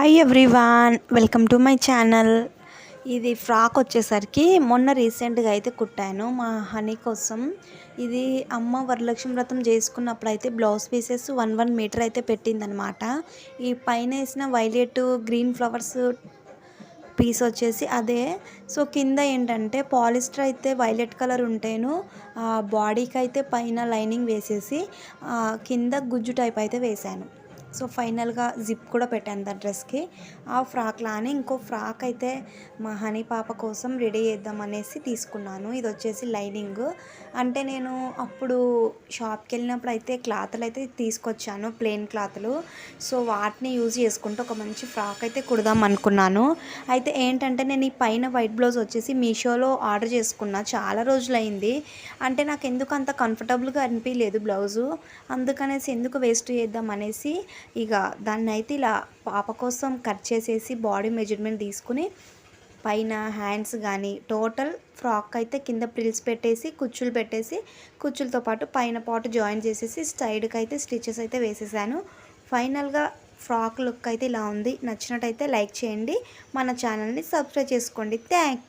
Hi everyone welcome to my channel ఇది frock వచ్చేసరికి మొన్న రీసెంట్గా అయితే కుట్టాను మా హనీ కోసం. ఇది అమ్మ వరలక్ష్మి వ్రతం చేసుకున్నప్పుడు అయితే blouse pieces one one metre అయితే పెట్టిందనమాట ఈ పైన వేసిన వైలెట్ గ్రీన్ ఫ్లవర్స్ పీస్ వచ్చేసి అదే. సో కింద ఏంటంటే పాలిస్టర్ అయితే వైలెట్ కలర్ ఉంటేను బాడీకి అయితే పైన లైనింగ్ వేసేసి కింద గుజ్జు టైప్ అయితే వేశాను. సో ఫైనల్గా జిప్ కూడా పెట్టాను దాని డ్రెస్కి. ఆ ఫ్రాక్ లానే ఇంకో ఫ్రాక్ అయితే మా హనీ పాప కోసం రెడీ చేద్దాం అనేసి తీసుకున్నాను. ఇది వచ్చేసి లైనింగ్. అంటే నేను అప్పుడు షాప్కి వెళ్ళినప్పుడు అయితే క్లాత్లు అయితే తీసుకొచ్చాను ప్లెయిన్ క్లాత్లు. సో వాటిని యూజ్ చేసుకుంటూ ఒక మంచి ఫ్రాక్ అయితే కుడదాం అనుకున్నాను. అయితే ఏంటంటే నేను ఈ పైన వైట్ బ్లౌజ్ వచ్చేసి మీషోలో ఆర్డర్ చేసుకున్నా. చాలా రోజులైంది. అంటే నాకు ఎందుకు అంత కంఫర్టబుల్గా అనిపించలేదు బ్లౌజు. అందుకనేసి ఎందుకు వేస్ట్ చేద్దాం అనేసి ఇక దాన్ని అయితే ఇలా పాప కోసం కట్ చేసేసి బాడీ మెజర్మెంట్ తీసుకుని పైన హ్యాండ్స్ కానీ టోటల్ ఫ్రాక్ అయితే కింద ప్రిల్స్ పెట్టేసి కుచ్చులు పెట్టేసి కుచ్చులతో పాటు పైన పాటు జాయిన్ చేసేసి సైడ్కి అయితే స్టిచెస్ అయితే వేసేసాను. ఫైనల్గా ఫ్రాక్ లుక్ అయితే ఇలా ఉంది. నచ్చినట్టయితే లైక్ చేయండి. మన ఛానల్ని సబ్స్క్రైబ్ చేసుకోండి. థ్యాంక్